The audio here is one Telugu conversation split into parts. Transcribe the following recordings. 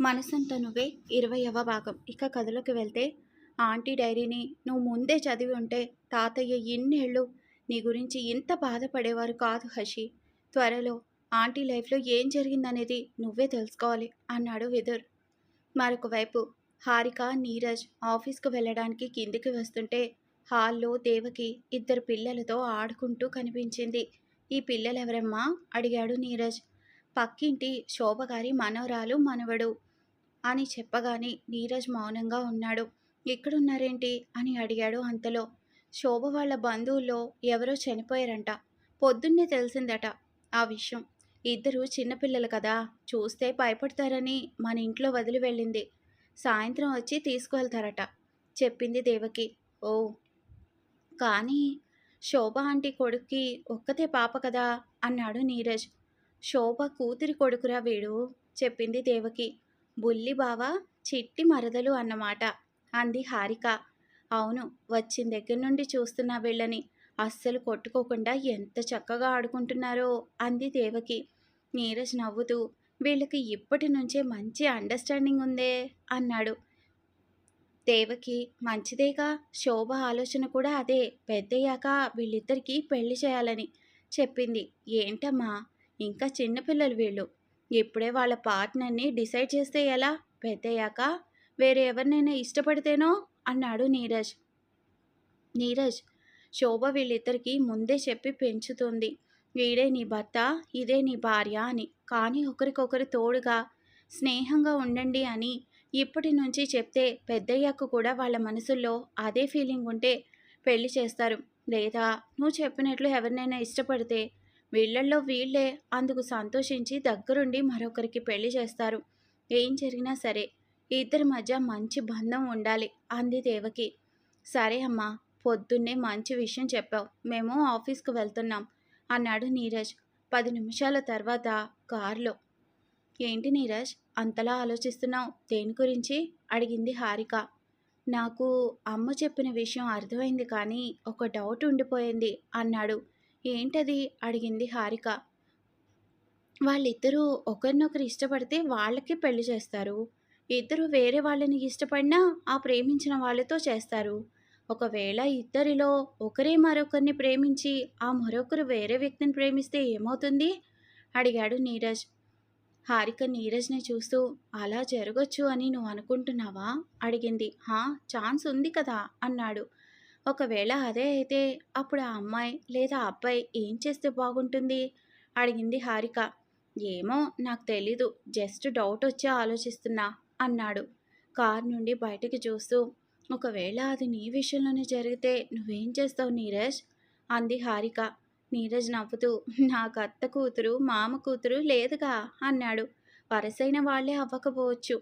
మనసంతా నువ్వే ఇరవయవ భాగం. ఇక కథలోకి వెళ్తే ఆంటీ డైరీని నువ్వు ముందే చదివి ఉంటే తాతయ్య ఇన్నేళ్ళు నీ గురించి ఇంత బాధపడేవారు కాదు హషి. త్వరలో ఆంటీ లైఫ్లో ఏం జరిగిందనేది నువ్వే తెలుసుకోవాలి అన్నాడు విదుర్. మరొక వైపు హారిక నీరజ్ ఆఫీస్కు వెళ్ళడానికి కిందికి వస్తుంటే హాల్లో దేవకి ఇద్దరు పిల్లలతో ఆడుకుంటూ కనిపించింది. ఈ పిల్లలెవరమ్మా? అడిగాడు నీరజ్. పక్కింటి శోభగారి మనవరాలు మనవడు. అని చెప్పగానే నీరజ్ మౌనంగా ఉన్నాడు. ఎక్కడున్నారేంటి? అని అడిగాడు అంతలో. శోభ వాళ్ళ బంధువుల్లో ఎవరో చనిపోయారంట. పొద్దున్నే తెలిసిందట ఆ విషయం. ఇద్దరు చిన్నపిల్లలు కదా. చూస్తే భయపడతారని మన ఇంట్లో వదిలి వెళ్ళింది. సాయంత్రం వచ్చి తీసుకువెళ్తారట చెప్పింది దేవకి. ఓ కానీ శోభ ఆంటీ కొడుక్కి ఒక్కతే పాప కదా అన్నాడు నీరజ్. శోభ కూతురి కొడుకురా వీడు చెప్పింది దేవకి. బుల్లి బావ చిట్టి మరదలు అన్నమాట అంది హారిక. అవును వచ్చిన దగ్గర నుండి చూస్తున్నా వీళ్ళని. అస్సలు కొట్టుకోకుండా ఎంత చక్కగా ఆడుకుంటున్నారో అంది దేవకి. నీరజ్ నవ్వుతూ వీళ్ళకి ఇప్పటి నుంచే మంచి అండర్స్టాండింగ్ ఉందే అన్నాడు. దేవకి మంచిదేగా శోభ ఆలోచన కూడా అదే. పెద్దయ్యాక వీళ్ళిద్దరికీ పెళ్ళి చేయాలని చెప్పింది. ఏంటమ్మా ఇంకా చిన్నపిల్లలు వీళ్ళు. ఇప్పుడే వాళ్ళ పార్ట్నర్ని డిసైడ్ చేస్తే ఎలా? పెద్దయ్యాక వేరే ఎవరినైనా ఇష్టపడితేనో? అన్నాడు నీరజ్. నీరజ్ శోభ వీళ్ళిద్దరికీ ముందే చెప్పి పెంచుతుంది. వీడే నీ భర్త ఇదే నీ భార్య అని. కానీ ఒకరికొకరు తోడుగా స్నేహంగా ఉండండి అని ఇప్పటి నుంచి చెప్తే పెద్దయ్యాక కూడా వాళ్ళ మనసుల్లో అదే ఫీలింగ్ ఉంటే పెళ్ళి చేస్తారు. లేదా నువ్వు చెప్పినట్లు ఎవరినైనా ఇష్టపడితే వీళ్ళల్లో వీళ్ళే. అందుకు సంతోషించి దగ్గరుండి మరొకరికి పెళ్ళి చేస్తారు. ఏం జరిగినా సరే ఇద్దరి మధ్య మంచి బంధం ఉండాలి అంది దేవకి. సరే అమ్మా పొద్దున్నే మంచి విషయం చెప్పావు. మేము ఆఫీస్కు వెళ్తున్నాం అన్నాడు నీరజ్ పది నిమిషాల తర్వాత కారులో. ఏంటి నీరజ్ అంతలా ఆలోచిస్తున్నావు? దేని గురించి? అడిగింది హారిక. నాకు అమ్మ చెప్పిన విషయం అర్థమైంది కానీ ఒక డౌట్ ఉండిపోయింది అన్నాడు ఏంటది? అడిగింది హారిక. వాళ్ళిద్దరూ ఒకరినొకరు ఇష్టపడితే వాళ్ళకి పెళ్ళి చేస్తారు. ఇద్దరు వేరే వాళ్ళని ఇష్టపడినా ఆ ప్రేమించిన వాళ్ళతో చేస్తారు. ఒకవేళ ఇద్దరిలో ఒకరే మరొకరిని ప్రేమించి ఆ మరొకరు వేరే వ్యక్తిని ప్రేమిస్తే ఏమవుతుంది? అడిగాడు నీరజ్. హారిక నీరజ్ని చూస్తూ అలా జరగచ్చు అని నువ్వు అనుకుంటున్నావా? అడిగింది. హా ఛాన్స్ ఉంది కదా? అన్నాడు. ఒకవేళ అదే అయితే అప్పుడు ఆ అమ్మాయి లేదా అబ్బాయి ఏం చేస్తే బాగుంటుంది? అడిగింది హారిక. ఏమో నాకు తెలీదు. జస్ట్ డౌట్ వచ్చి ఆలోచిస్తున్నా అన్నాడు. కార్ నుండి బయటకు చూస్తూ ఒకవేళ అది నీ విషయంలోనే జరిగితే నువ్వేం చేస్తావు నీరజ్? అంది హారిక. నీరజ్ నవ్వుతూ నాకు అత్త కూతురు మామ కూతురు లేదుగా అన్నాడు. వరసైన వాళ్ళే అవ్వకపోవచ్చు.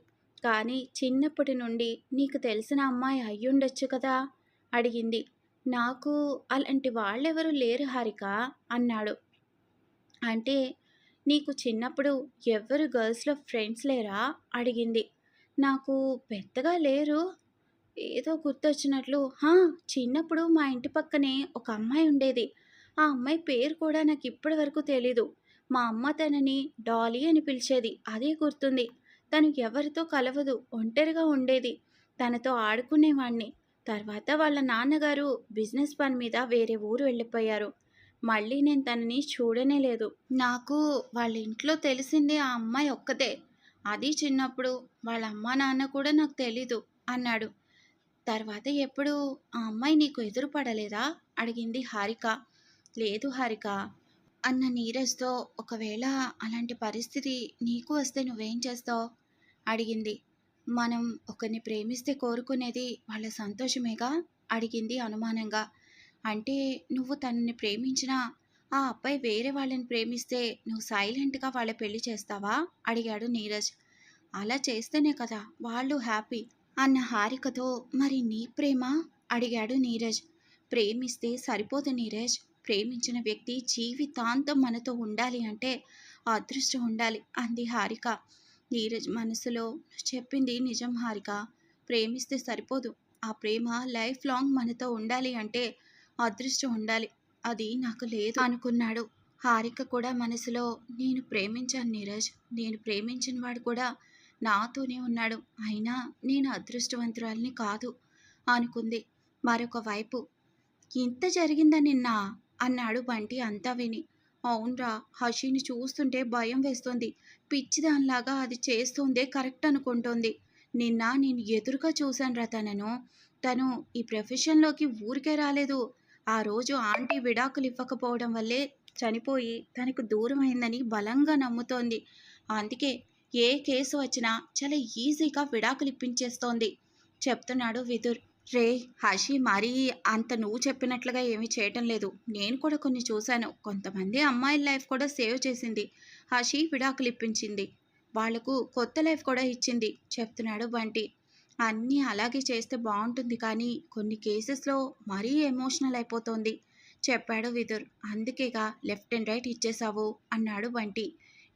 కానీ చిన్నప్పటి నుండి నీకు తెలిసిన అమ్మాయి అయ్యుండొచ్చు కదా అడిగింది. నాకు అలాంటి వాళ్ళెవరూ లేరు హారిక అన్నాడు. అంటే నీకు చిన్నప్పుడు ఎవ్వరు గర్ల్స్లో ఫ్రెండ్స్ లేరా? అడిగింది. నాకు పెద్దగా లేరు. ఏదో గుర్తొచ్చినట్లు హా చిన్నప్పుడు మా ఇంటి పక్కనే ఒక అమ్మాయి ఉండేది. ఆ అమ్మాయి పేరు కూడా నాకు ఇప్పటి వరకు తెలీదు. మా అమ్మ తనని డాలీ అని పిలిచేది. అదే గుర్తుంది. తను ఎవరితో కలవదు ఒంటరిగా ఉండేది. తనతో ఆడుకునేవాణ్ణి. తర్వాత వాళ్ళ నాన్నగారు బిజినెస్ పని మీద వేరే ఊరు వెళ్ళిపోయారు. మళ్ళీ నేను తనని చూడనే లేదు. నాకు వాళ్ళ ఇంట్లో తెలిసింది ఆ అమ్మాయి ఒక్కతే. అది చిన్నప్పుడు వాళ్ళ అమ్మ నాన్న కూడా నాకు తెలీదు అన్నాడు. తర్వాత ఎప్పుడు ఆ అమ్మాయి నీకు ఎదురుపడలేదా అడిగింది హారిక. లేదు హారిక. అన్న నీరజ్తో ఒకవేళ అలాంటి పరిస్థితి నీకు వస్తే నువ్వేం చేస్తావు? అడిగింది. మనం ఒకరిని ప్రేమిస్తే కోరుకునేది వాళ్ళ సంతోషమేగా? అడిగింది అనుమానంగా. అంటే నువ్వు తనని ప్రేమించినా ఆ అబ్బాయి వేరే వాళ్ళని ప్రేమిస్తే నువ్వు సైలెంట్గా వాళ్ళ పెళ్ళి చేస్తావా? అడిగాడు నీరజ్. అలా చేస్తేనే కదా వాళ్ళు హ్యాపీ అన్న హారికతో మరి నీ ప్రేమ? అడిగాడు నీరజ్. ప్రేమిస్తే సరిపోదు నీరజ్. ప్రేమించిన వ్యక్తి జీవితాంతం మనతో ఉండాలి అంటే అదృష్టం ఉండాలి అంది హారిక. నీరజ్ మనసులో చెప్పింది నిజం హారిక. ప్రేమిస్తే సరిపోదు. ఆ ప్రేమ లైఫ్ లాంగ్ మనతో ఉండాలి అంటే అదృష్టం ఉండాలి. అది నాకు లేదు అనుకున్నాడు. హారిక కూడా మనసులో నేను ప్రేమించాను నీరజ్. నేను ప్రేమించిన వాడు కూడా నాతోనే ఉన్నాడు. అయినా నేను అదృష్టవంతురాలిని కాదు అనుకుంది. మరొక వైపు ఇంత జరిగిందా నిన్న? అన్నాడు బంటి అంతా విని. అవునరా. హషిని చూస్తుంటే భయం వేస్తోంది. పిచ్చిదానిలాగా అది చేస్తుందే కరెక్ట్ అనుకుంటోంది. నిన్న నేను ఎదురుగా చూశానురా తనను. తను ఈ ప్రొఫెషన్లోకి ఊరికే రాలేదు. ఆ రోజు ఆంటీ విడాకులు ఇవ్వకపోవడం వల్లే చనిపోయి తనకు దూరం అయిందని బలంగా నమ్ముతోంది. అందుకే ఏ కేసు వచ్చినా చాలా ఈజీగా విడాకులు ఇప్పించేస్తోంది. చెప్తున్నాడు విదుర్. రే హషి మరీ అంత నువ్వు చెప్పినట్లుగా ఏమీ చేయటం లేదు. నేను కూడా కొన్ని చూశాను. కొంతమంది అమ్మాయిల లైఫ్ కూడా సేవ్ చేసింది. హషి విడాకులు ఇప్పించింది. వాళ్ళకు కొత్త లైఫ్ కూడా ఇచ్చింది. చెప్తున్నాడు బంటి. అన్నీ అలాగే చేస్తే బాగుంటుంది కానీ కొన్ని కేసెస్లో మరీ ఎమోషనల్ అయిపోతోంది. చెప్పాడు విదుర్. అందుకేగా లెఫ్ట్ అండ్ రైట్ ఇచ్చేశావు అన్నాడు బంటి.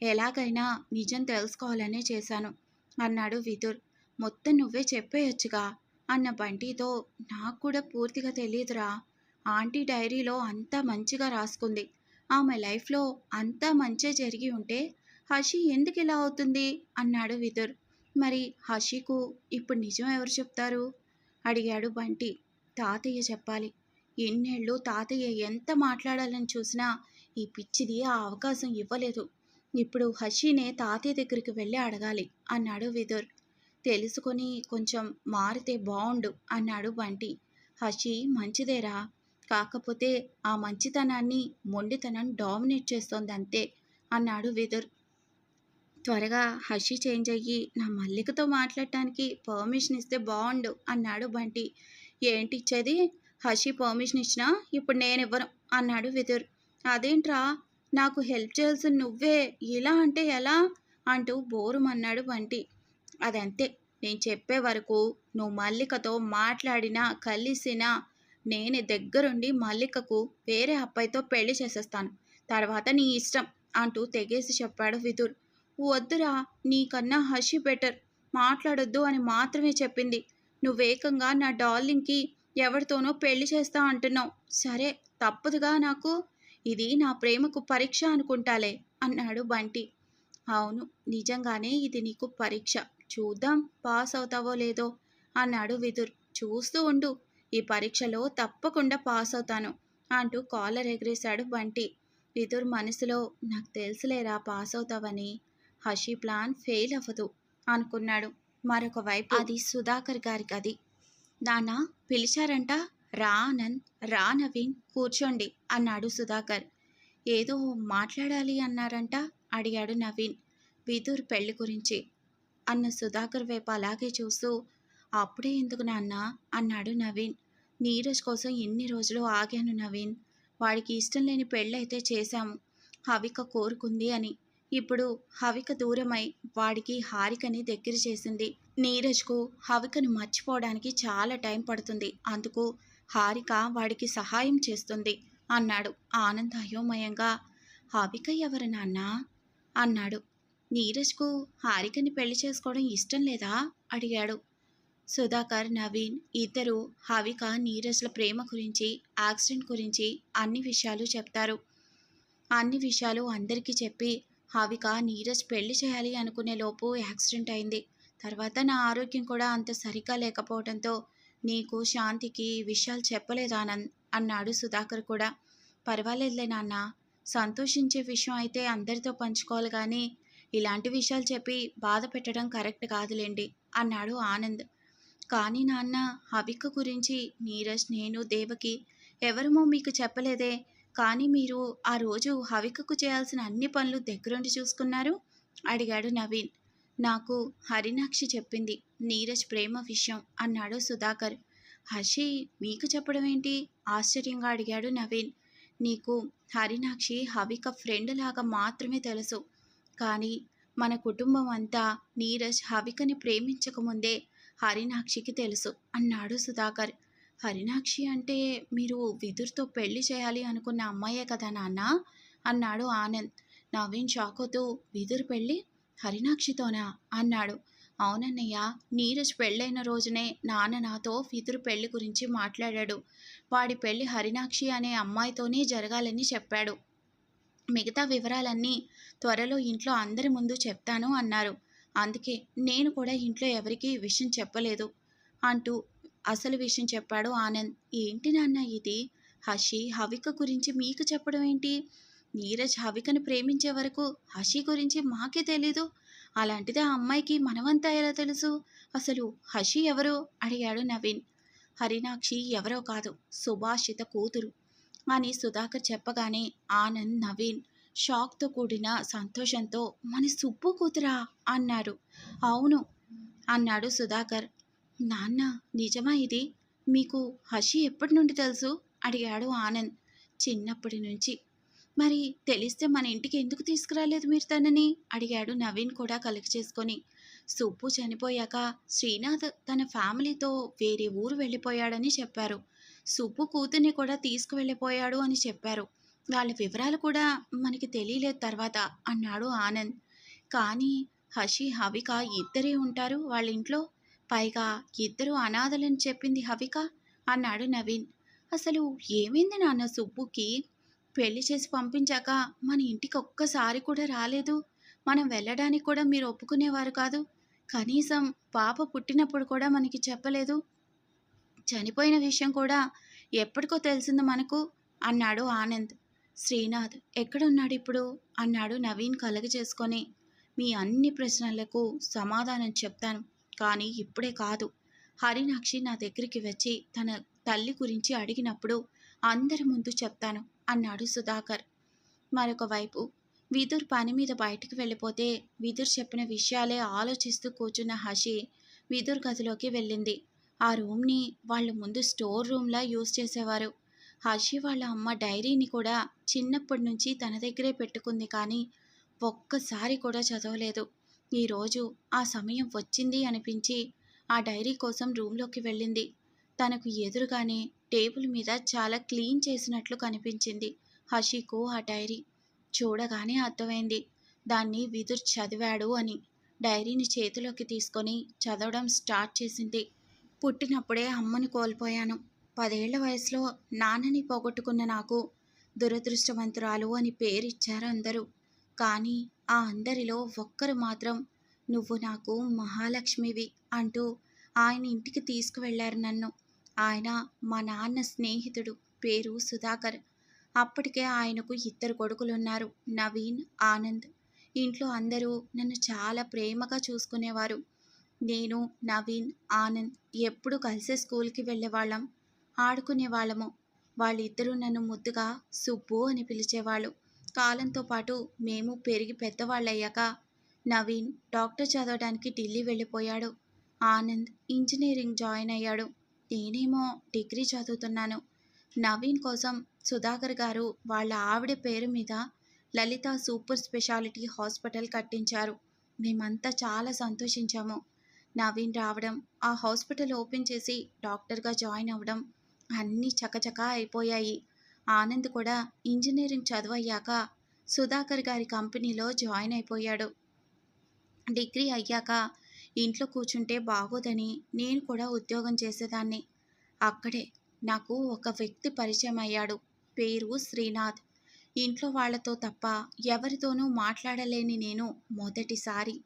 ఎలాగైనా నిజం తెలుసుకోవాలనే చేశాను అన్నాడు విదుర్. మొత్తం నువ్వే చెప్పేయొచ్చుగా. అన్న బంటితో నాకు కూడా పూర్తిగా తెలియదురా ఆంటీ డైరీలో అంతా మంచిగా రాసుకుంది. ఆమె లైఫ్లో అంతా మంచే జరిగి ఉంటే హషి ఎందుకు ఇలా అవుతుంది? అన్నాడు విదుర్. మరి హషికు ఇప్పుడు నిజం ఎవరు చెప్తారు? అడిగాడు బంటి. తాతయ్య చెప్పాలి. ఇన్నేళ్ళు తాతయ్య ఎంత మాట్లాడాలని చూసినా ఈ పిచ్చిది ఆ అవకాశం ఇవ్వలేదు. ఇప్పుడు హషీనే తాతయ్య దగ్గరికి వెళ్ళి అడగాలి అన్నాడు విదుర్. తెలుసుకొని కొంచెం మారితే బాగుండు అన్నాడు బంటి హషి మంచిదేరా. కాకపోతే ఆ మంచితనాన్ని మొండితనం డామినేట్ చేస్తోంది అంతే అన్నాడు విదుర్. త్వరగా హషి చేంజ్ అయ్యి నా మల్లికతో మాట్లాడటానికి పర్మిషన్ ఇస్తే బాగుండు అన్నాడు బంటి. ఏంటి ఇచ్చేది? హషి పర్మిషన్ ఇచ్చినా ఇప్పుడు నేను ఇవ్వను అన్నాడు విదుర్. అదేంట్రా? నాకు హెల్ప్ చేయాల్సిన నువ్వే. ఇలా అంటే ఎలా? అంటూ బోరుమన్నాడు బంటి. అదంతే. నేను చెప్పే వరకు నువ్వు మల్లికతో మాట్లాడినా కలిసినా నేనే దగ్గరుండి మల్లికకు వేరే అబ్బాయితో పెళ్ళి చేసేస్తాను. తర్వాత నీ ఇష్టం అంటూ తెగేసి చెప్పాడు విదుర్. వద్దురా నీకన్నా హషి బెటర్. మాట్లాడొద్దు అని మాత్రమే చెప్పింది. నువ్వేకంగా నా డార్లింగ్కి ఎవరితోనో పెళ్ళి చేస్తా అంటున్నావు. సరే తప్పదుగా నాకు. ఇది నా ప్రేమకు పరీక్ష అనుకుంటాలే అన్నాడు బంటి. అవును నిజంగానే ఇది నీకు పరీక్ష. చూద్దాం పాస్ అవుతావో లేదో అన్నాడు విదుర్. చూస్తూ ఉండు ఈ పరీక్షలో తప్పకుండా పాస్ అవుతాను అంటూ కాలర్ ఎగిరేశాడు బంటి. విదుర్ మనసులో నాకు తెలుసులేరా పాస్ అవుతావని? హషి ప్లాన్ ఫెయిల్ అవ్వదు అనుకున్నాడు. మరొక వైపు అది సుధాకర్ గారి గది నాన్న పిలిచారంట? రా ఆనంద్ రా నవీన్ కూర్చోండి అన్నాడు సుధాకర్. ఏదో మాట్లాడాలి అన్నారంట? అడిగాడు నవీన్. విదుర్ పెళ్ళి గురించి అన్న సుధాకర్ వైపు అలాగే చూస్తూ అప్పుడే ఎందుకు నాన్న అన్నాడు నవీన్. నీరజ్ కోసం ఎన్ని రోజులు ఆగాను నవీన్. వాడికి ఇష్టం లేని పెళ్ళైతే చేశాము. హవిక కోరుకుంది అని. ఇప్పుడు హవిక దూరమై వాడికి హారికని దగ్గర చేసింది. నీరజ్కు హవికను మర్చిపోవడానికి చాలా టైం పడుతుంది. అందుకు హారిక వాడికి సహాయం చేస్తుంది అన్నాడు ఆనంద్ అయోమయంగా. హవిక ఎవరు నాన్న అన్నాడు. నీరజ్కు హారికని పెళ్ళి చేసుకోవడం ఇష్టం లేదా? అడిగాడు. సుధాకర్ నవీన్ ఇద్దరు హవిక నీరజ్ల ప్రేమ గురించి యాక్సిడెంట్ గురించి అన్ని విషయాలు చెప్తారు. అన్ని విషయాలు అందరికీ చెప్పి హవిక నీరజ్ పెళ్ళి చేయాలి అనుకునే లోపు యాక్సిడెంట్ అయింది. తర్వాత నా ఆరోగ్యం కూడా అంత సరిగ్గా లేకపోవడంతో నీకు శాంతికి ఈ విషయాలు చెప్పలేదు అన్నాడు సుధాకర్ కూడా. పర్వాలేదులే నాన్న సంతోషించే విషయం అయితే అందరితో పంచుకోవాలి కానీ ఇలాంటి విషయాలు చెప్పి బాధ పెట్టడం కరెక్ట్ కాదులేండి అన్నాడు ఆనంద్. కానీ నాన్న హవిక గురించి నీరజ్ నేను దేవకి ఎవరమో మీకు చెప్పలేదే. కానీ మీరు ఆ రోజు హవికకు చేయాల్సిన అన్ని పనులు దగ్గరుండి చూసుకున్నారు? అడిగాడు నవీన్. నాకు హరినాక్షి చెప్పింది నీరజ్ ప్రేమ విషయం అన్నాడు సుధాకర్. హర్షి మీకు చెప్పడం ఏంటి? ఆశ్చర్యంగా అడిగాడు నవీన్. నీకు హరినాక్షి హవిక ఫ్రెండ్ లాగా మాత్రమే తెలుసు కానీ మన కుటుంబం అంతా నీరజ్ హవికని ప్రేమించకముందే హరినాక్షికి తెలుసు అన్నాడు సుధాకర్. హరినాక్షి అంటే మీరు విదుర్తో పెళ్ళి చేయాలి అనుకున్న అమ్మాయే కదా నాన్న? అన్నాడు ఆనంద్. నవీన్ షాకోతో విదురు పెళ్ళి? హరినాక్షితోనా? అన్నాడు. అవునన్నయ్య నీరజ్ పెళ్ళైన రోజునే నాన్న నాతో విదురు పెళ్ళి గురించి మాట్లాడాడు. వాడి పెళ్ళి హరినాక్షి అనే అమ్మాయితోనే జరగాలని చెప్పాడు. మిగతా వివరాలన్నీ త్వరలో ఇంట్లో అందరి ముందు చెప్తాను అన్నారు. అందుకే నేను కూడా ఇంట్లో ఎవరికీ విషయం చెప్పలేదు అంటూ అసలు విషయం చెప్పాడు ఆనంద్. ఏంటి నాన్న ఇది? హషి హవిక గురించి మీకు చెప్పడం ఏంటి? నీరజ్ హవికను ప్రేమించే వరకు హషి గురించి మాకే తెలీదు. అలాంటిది ఆ అమ్మాయికి మనమంతా ఎలా తెలుసు? అసలు హషి ఎవరు? అడిగాడు నవీన్. హరినాక్షి ఎవరో కాదు సుభాషిత కూతురు. అని సుధాకర్ చెప్పగానే ఆనంద్ నవీన్ షాక్తో కూడిన సంతోషంతో మన సుబ్బు కూతురా? అన్నారు. అవును అన్నాడు సుధాకర్. నాన్న నిజమా ఇది? మీకు హషి ఎప్పటి నుండి తెలుసు? అడిగాడు ఆనంద్. చిన్నప్పటి నుంచి. మరి తెలిస్తే మన ఇంటికి ఎందుకు తీసుకురాలేదు మీరు తనని? అడిగాడు నవీన్ కూడా కలిగి చేసుకొని. సుబ్బు చనిపోయాక శ్రీనాథ్ తన ఫ్యామిలీతో వేరే ఊరు వెళ్ళిపోయాడని చెప్పారు. సుబ్బు కూతుర్ని కూడా తీసుకువెళ్ళిపోయాడు అని చెప్పారు. వాళ్ళ వివరాలు కూడా మనకి తెలియలేదు తర్వాత అన్నాడు ఆనంద్. కానీ హషి హవిక ఇద్దరే ఉంటారు వాళ్ళ ఇంట్లో? పైగా ఇద్దరు అనాథలని చెప్పింది హవిక అన్నాడు నవీన్. అసలు ఏమైంది నాన్న సుబ్బుకి? పెళ్ళి చేసి పంపించాక మన ఇంటికి ఒక్కసారి కూడా రాలేదు. మనం వెళ్ళడానికి కూడా మీరు ఒప్పుకునేవారు కాదు. కనీసం పాప పుట్టినప్పుడు కూడా మనకి చెప్పలేదు. చనిపోయిన విషయం కూడా ఎప్పటికో తెలిసింది మనకు అన్నాడు ఆనంద్. శ్రీనాథ్ ఎక్కడున్నాడు ఇప్పుడు? అన్నాడు నవీన్ కలగ చేసుకొని. మీ అన్ని ప్రశ్నలకు సమాధానం చెప్తాను కానీ ఇప్పుడే కాదు. హరినాక్షి నా దగ్గరికి వచ్చి తన తల్లి గురించి అడిగినప్పుడు అందరి ముందు చెప్తాను అన్నాడు సుధాకర్. మరొక వైపు విదుర్ పని మీద బయటికి వెళ్ళిపోతే విదుర్ చెప్పిన విషయాలే ఆలోచిస్తూ కూర్చున్న హషి విదుర్ గదిలోకి వెళ్ళింది. ఆ రూమ్ని వాళ్ళు ముందు స్టోర్ రూమ్లా యూజ్ చేసేవారు. హషి వాళ్ళ అమ్మ డైరీని కూడా చిన్నప్పటి నుంచి తన దగ్గరే పెట్టుకుంది కానీ ఒక్కసారి కూడా చదవలేదు. ఈరోజు ఆ సమయం వచ్చింది అనిపించి ఆ డైరీ కోసం రూమ్లోకి వెళ్ళింది. తనకు ఎదురుగానే టేబుల్ మీద చాలా క్లీన్ చేసినట్లు కనిపించింది హషికు ఆ డైరీ. చూడగానే అర్థమైంది దాన్ని విదుర్ చదివాడు అని. డైరీని చేతిలోకి తీసుకొని చదవడం స్టార్ట్ చేసింది. పుట్టినప్పుడే అమ్మని కోల్పోయాను. పదేళ్ళ వయసులో నాన్నని పోగొట్టుకున్న నాకు దురదృష్టవంతురాలు అని పేరిచ్చారు అందరూ. కానీ ఆ అందరిలో ఒక్కరు మాత్రం నువ్వు నాకు మహాలక్ష్మివి అంటూ ఆయన ఇంటికి తీసుకువెళ్ళారు నన్ను. ఆయన మా నాన్న స్నేహితుడు పేరు సుధాకర్. అప్పటికే ఆయనకు ఇద్దరు కొడుకులున్నారు నవీన్ ఆనంద్. ఇంట్లో అందరూ నన్ను చాలా ప్రేమగా చూసుకునేవారు. నేను నవీన్ ఆనంద్ ఎప్పుడు కలిసే స్కూల్కి వెళ్ళేవాళ్ళం ఆడుకునేవాళ్ళము వాళ్ళిద్దరూ నన్ను ముద్దుగా సుబ్బు అని పిలిచేవాళ్ళు. కాలంతో పాటు మేము పెరిగి పెద్దవాళ్ళయ్యాక నవీన్ డాక్టర్ చదవడానికి ఢిల్లీ వెళ్ళిపోయాడు. ఆనంద్ ఇంజనీరింగ్ జాయిన్ అయ్యాడు. నేనేమో డిగ్రీ చదువుతున్నాను. నవీన్ కోసం సుధాకర్ గారు వాళ్ళ ఆవిడ పేరు మీద లలిత సూపర్ స్పెషాలిటీ హాస్పిటల్ కట్టించారు. మేమంతా చాలా సంతోషించాము. నవీన్ రావడం ఆ హాస్పిటల్ ఓపెన్ చేసి డాక్టర్గా జాయిన్ అవ్వడం అన్నీ చకచకా అయిపోయాయి. ఆనంద్ కూడా ఇంజనీరింగ్ చదువయ్యాక సుధాకర్ గారి కంపెనీలో జాయిన్ అయిపోయాడు. డిగ్రీ అయ్యాక ఇంట్లో కూర్చుంటే బాగోదని నేను కూడా ఉద్యోగం చేసేదాన్ని. అక్కడే నాకు ఒక వ్యక్తి పరిచయం అయ్యాడు. పేరు శ్రీనాథ్. ఇంట్లో వాళ్ళతో తప్ప ఎవరితోనూ మాట్లాడలేని నేను మొదటిసారి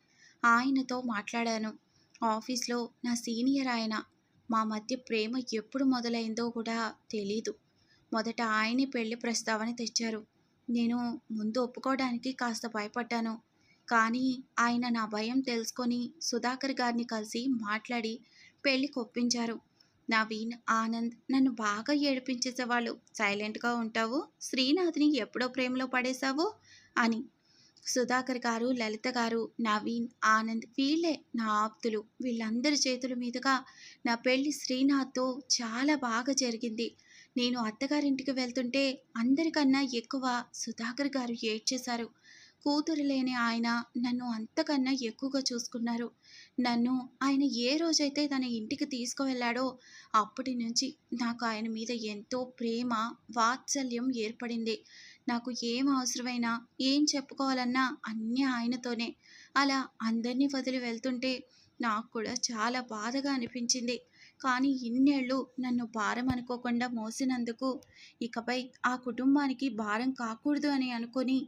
ఆయనతో మాట్లాడాను. ఆఫీస్లో నా సీనియర్ ఆయన. మా మధ్య ప్రేమ ఎప్పుడు మొదలైందో కూడా తెలీదు. మొదట ఆయనే పెళ్ళి ప్రస్తావన తెచ్చారు. నేను ముందు ఒప్పుకోవడానికి కాస్త భయపడ్డాను. కానీ ఆయన నా భయం తెలుసుకొని సుధాకర్ గారిని కలిసి మాట్లాడి పెళ్ళికి ఒప్పించారు నవీన్ ఆనంద్ నన్ను బాగా ఏడిపించేసేవాళ్ళు. సైలెంట్గా ఉంటావు. శ్రీనాథ్ని ఎప్పుడో ప్రేమలో పడేశావు అని సుధాకర్ గారు లలిత గారు నవీన్ ఆనంద్ వీళ్ళే నా ఆప్తులు. వీళ్ళందరి చేతుల మీదుగా నా పెళ్ళి శ్రీనాథ్తో చాలా బాగా జరిగింది. నేను అత్తగారింటికి వెళ్తుంటే అందరికన్నా ఎక్కువ సుధాకర్ గారు ఏడ్చేశారు. కూతురు లేని ఆయన నన్ను అంతకన్నా ఎక్కువగా చూసుకున్నారు. నన్ను ఆయన ఏ రోజైతే తన ఇంటికి తీసుకువెళ్ళాడో అప్పటి నుంచి నాకు ఆయన మీద ఎంతో ప్రేమ వాత్సల్యం ఏర్పడింది. నాకు ఏం అవసరమైనా ఏం చెప్పుకోవాలన్నా అన్నీ ఆయనతోనే. అలా అందరినీ వదిలి వెళ్తుంటే నాకు కూడా చాలా బాధగా అనిపించింది. కానీ ఇన్నేళ్ళు నన్ను భారం అనుకోకుండా మోసినందుకు ఇకపై ఆ కుటుంబానికి భారం కాకూడదు అని అనుకొని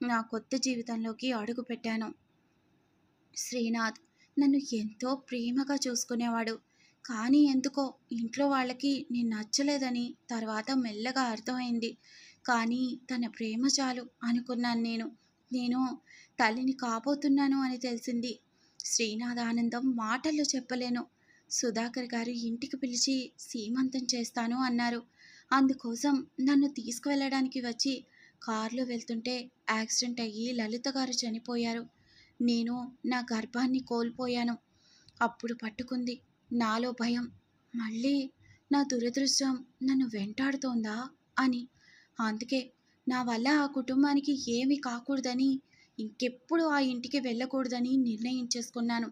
నా కొత్త జీవితంలోకి అడుగుపెట్టాను శ్రీనాథ్ నన్ను ఎంతో ప్రేమగా చూసుకునేవాడు. కానీ ఎందుకో ఇంట్లో వాళ్ళకి నేను నచ్చలేదని తర్వాత మెల్లగా అర్థమైంది. కానీ తన ప్రేమ చాలు అనుకున్నాను నేను. నేను తల్లిని కాబోతున్నాను అని తెలిసింది. శ్రీనాథ్ ఆనందం మాటల్లో చెప్పలేను. సుధాకర్ గారు ఇంటికి పిలిచి సీమంతం చేస్తాను అన్నారు. అందుకోసం నన్ను తీసుకువెళ్ళడానికి వచ్చి కారులో వెళ్తుంటే యాక్సిడెంట్ అయ్యి లలిత గారు చనిపోయారు. నేను నా గర్భాన్ని కోల్పోయాను. అప్పుడు పట్టుకుంది. నాలో భయం. మళ్ళీ నా దురదృష్టం నన్ను వెంటాడుతోందా అని అందుకే నా వల్ల ఆ కుటుంబానికి ఏమీ కాకూడదని ఇంకెప్పుడు ఆ ఇంటికి వెళ్ళకూడదని నిర్ణయించేసుకున్నాను.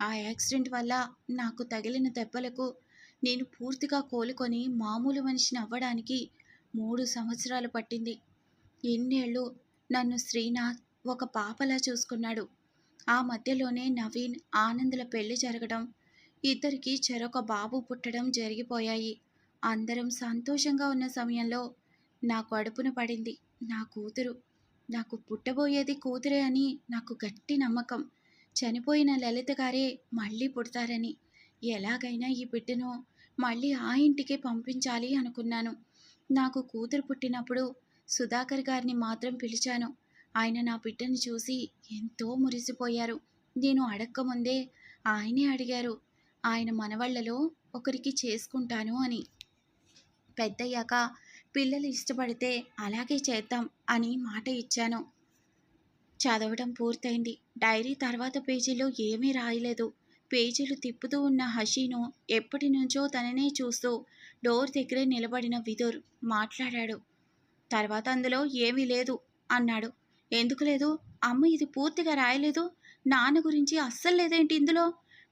ఆ యాక్సిడెంట్ వల్ల నాకు తగిలిన దెబ్బలకు నేను పూర్తిగా కోలుకొని మామూలు మనిషిని అవ్వడానికి మూడు సంవత్సరాలు పట్టింది. ఎన్నేళ్ళు నన్ను శ్రీనాథ్ ఒక పాపలా చూసుకున్నాడు. ఆ మధ్యలోనే నవీన్ ఆనందుల పెళ్ళి జరగడం ఇద్దరికి చెరొక బాబు పుట్టడం జరిగిపోయాయి. అందరం సంతోషంగా ఉన్న సమయంలో నాకు అడుపున పడింది. నా కూతురు. నాకు పుట్టబోయేది కూతురే అని నాకు గట్టి నమ్మకం. చనిపోయిన లలిత గారే మళ్ళీ పుడతారని. ఎలాగైనా ఈ బిడ్డను మళ్ళీ ఆ ఇంటికే పంపించాలి అనుకున్నాను. నాకు కూతురు పుట్టినప్పుడు సుధాకర్ గారిని మాత్రం పిలిచాను. ఆయన నా బిడ్డను చూసి ఎంతో మురిసిపోయారు. నేను అడక్కముందే ఆయనే అడిగారు. ఆయన మనవళ్ళలో ఒకరికి చేసుకుంటాను అని. పెద్దయ్యాక పిల్లలు ఇష్టపడితే అలాగే చేద్దాం అని మాట ఇచ్చాను. చదవడం పూర్తయింది. డైరీ తర్వాత పేజీలో ఏమీ రాయలేదు. పేజీలు తిప్పుతూ ఉన్న హషీను ఎప్పటి నుంచో తననే చూస్తూ డోర్ దగ్గరే నిలబడిన విదుర్ మాట్లాడాడు. తర్వాత అందులో ఏమీ లేదు అన్నాడు. ఎందుకు లేదు? అమ్మ ఇది పూర్తిగా రాయలేదు. నాన్న గురించి అస్సలు లేదేంటి ఇందులో?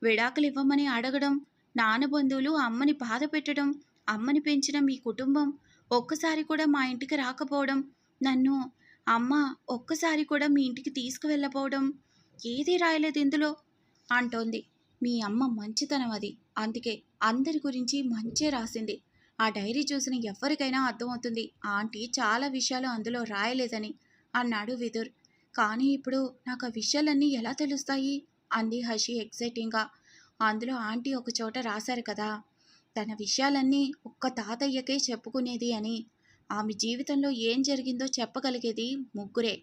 విడాకులు ఇవ్వమని అడగడం నాన్న బంధువులు అమ్మని బాధ పెట్టడం అమ్మని పెంచిన మీ కుటుంబం ఒక్కసారి కూడా మా ఇంటికి రాకపోవడం నన్ను అమ్మ ఒక్కసారి కూడా మీ ఇంటికి తీసుకువెళ్ళపోవడం ఏదీ రాయలేదు ఇందులో అంటోంది. మీ అమ్మ మంచితనం అది. అందుకే అందరి గురించి మంచే రాసింది. ఆ డైరీ చూసిన ఎవరికైనా అర్థమవుతుంది. ఆంటీ చాలా విషయాలు అందులో రాయలేదని అన్నాడు విదుర్. కానీ ఇప్పుడు నాకు ఆ విషయాలన్నీ ఎలా తెలుస్తాయి? అంది హషి ఎక్సైటింగ్గా. అందులో ఆంటీ ఒక చోట రాశారు కదా. తన విషయాలన్నీ ఒక్క తాతయ్యకే చెప్పుకునేది అని. ఆమె జీవితంలో ఏం జరిగిందో చెప్పగలిగేది ముగ్గురే.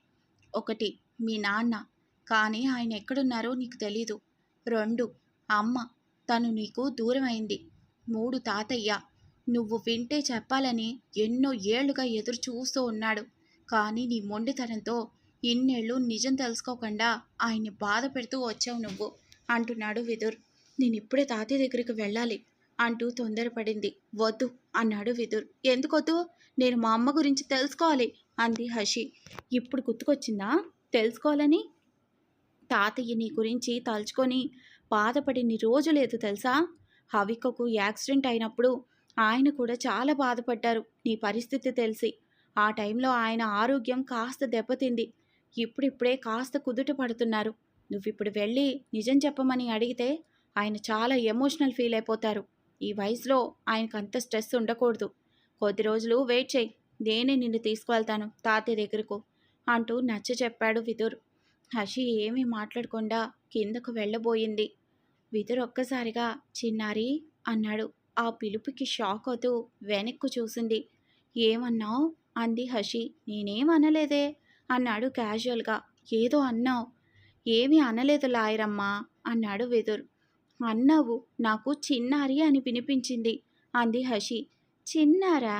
ఒకటి మీ నాన్న. కానీ ఆయన ఎక్కడున్నారో నీకు తెలీదు. రెండు అమ్మ. తను నీకు దూరమైంది. మూడు తాతయ్య. నువ్వు వింటే చెప్పాలని ఎన్నో ఏళ్ళుగా ఎదురు చూస్తూ ఉన్నాడు. కానీ నీ మొండితనంతో ఇన్నేళ్ళు నిజం తెలుసుకోకుండా ఆయన్ని బాధ పెడుతూ వచ్చావు నువ్వు అంటున్నాడు విదుర్. నేను ఇప్పుడే తాతయ్య దగ్గరికి వెళ్ళాలి. అంటూ తొందరపడింది. వద్దు అన్నాడు విదుర్. ఎందుకొద్దు నేను మా అమ్మ గురించి తెలుసుకోవాలి అంది హషి. ఇప్పుడు గుర్తుకొచ్చిందా? తెలుసుకోవాలని? తాతయ్య నీ గురించి తలుచుకొని బాధపడిని రోజు లేదు తెలుసా? హవికకు యాక్సిడెంట్ అయినప్పుడు ఆయన కూడా చాలా బాధపడ్డారు. నీ పరిస్థితి తెలిసి. ఆ టైంలో ఆయన ఆరోగ్యం కాస్త దెబ్బతింది. ఇప్పుడిప్పుడే కాస్త కుదుట పడుతున్నారు. నువ్వు ఇప్పుడు వెళ్ళి నిజం చెప్పమని అడిగితే ఆయన చాలా ఎమోషనల్ ఫీల్ అయిపోతారు. ఈ వయసులో ఆయనకు అంత స్ట్రెస్ ఉండకూడదు. కొద్ది రోజులు వెయిట్ చేయి. నేనే నిన్ను తీసుకువెళ్తాను తాతయ్య దగ్గరకు అంటూ నచ్చ చెప్పాడు విదుర్. హషి ఏమీ మాట్లాడకుండా కిందకు వెళ్ళబోయింది. విదుర్ ఒక్కసారిగా చిన్నారి అన్నాడు. ఆ పిలుపుకి షాక్ అవుతూ వెనక్కు చూసింది. ఏమన్నావు? అంది హషి. నేనేం అనలేదే అన్నాడు క్యాజువల్గా. ఏదో అన్నావు. ఏమీ అనలేదు లాయరమ్మా అన్నాడు విదుర్. అన్నావు నాకు చిన్నారి అని వినిపించింది. అంది హషి. చిన్నారా?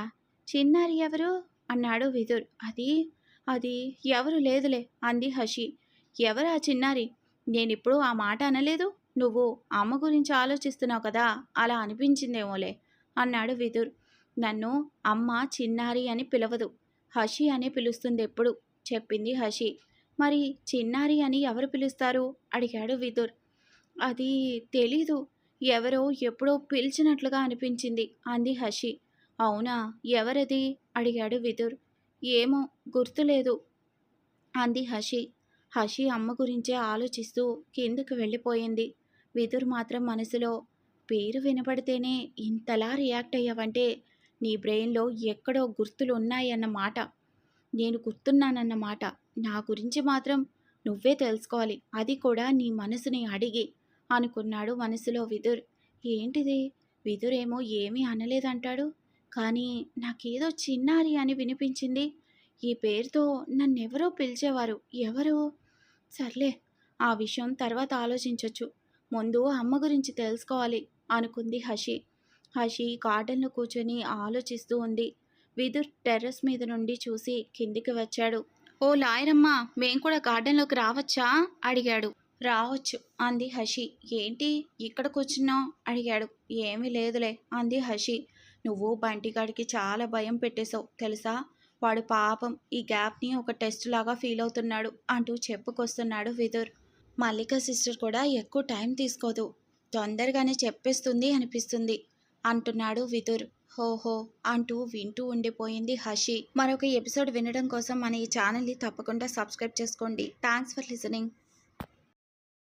చిన్నారి ఎవరు? అన్నాడు విదుర్. అది అది ఎవరు లేదులే అంది హషి. ఎవరా చిన్నారి? నేనిప్పుడు ఆ మాట అనలేదు. నువ్వు అమ్మ గురించి ఆలోచిస్తున్నావు కదా అలా అనిపించిందేమోలే అన్నాడు విదుర్. నన్ను అమ్మ చిన్నారి అని పిలవదు. హషి అని పిలుస్తుంది ఎప్పుడు? చెప్పింది హషి. మరి చిన్నారి అని ఎవరు పిలుస్తారు? అడిగాడు విదుర్. అది తెలీదు. ఎవరో ఎప్పుడో పిలిచినట్లుగా అనిపించింది అంది హషి. అవునా? ఎవరది? అడిగాడు విదుర్. ఏమో గుర్తులేదు అంది హషి. హషి అమ్మ గురించే ఆలోచిస్తూ కిందకు వెళ్ళిపోయింది. విదుర్ మాత్రం మనసులో పేరు వినపడితేనే ఇంతలా రియాక్ట్ అయ్యావంటే నీ బ్రెయిన్లో ఎక్కడో గుర్తులు ఉన్నాయన్న నేను గుర్తున్నానన్న మాట. నా గురించి మాత్రం నువ్వే తెలుసుకోవాలి. అది కూడా నీ మనసుని అడిగి అనుకున్నాడు మనసులో విదుర్. ఏంటిది? విదురేమో ఏమీ అనలేదంటాడు. కానీ నాకేదో చిన్నారి అని వినిపించింది. ఈ పేరుతో నన్నెవరో పిలిచేవారు. ఎవరు? సర్లే ఆ విషయం తర్వాత ఆలోచించొచ్చు. ముందు అమ్మ గురించి తెలుసుకోవాలి అనుకుంది హషి. హషి గార్డెన్లో కూర్చొని ఆలోచిస్తూ ఉంది. విదుర్ టెర్రస్ మీద నుండి చూసి కిందికి వచ్చాడు. ఓ లాయరమ్మా మేం కూడా గార్డెన్లోకి రావచ్చా? అడిగాడు. రావచ్చు. అంది హషి. ఏంటి ఇక్కడ కూర్చున్నావు అడిగాడు. ఏమీ లేదులే అంది హషి. నువ్వు బంటిగాడికి చాలా భయం పెట్టేశావు తెలుసా? వాడు పాపం ఈ గ్యాప్ని ఒక టెస్ట్ లాగా ఫీల్ అవుతున్నాడు అంటూ చెప్పుకొస్తున్నాడు విదుర్. మల్లిక సిస్టర్ కూడా ఎక్కువ టైం తీసుకోదు. తొందరగానే చెప్పేస్తుంది అనిపిస్తుంది అంటున్నాడు విదుర్. హోహో అంటూ వింటూ ఉండిపోయింది హషి. మరొక ఎపిసోడ్ వినడం కోసం మన ఈ ఛానల్ని తప్పకుండా సబ్స్క్రైబ్ చేసుకోండి. Thanks for listening.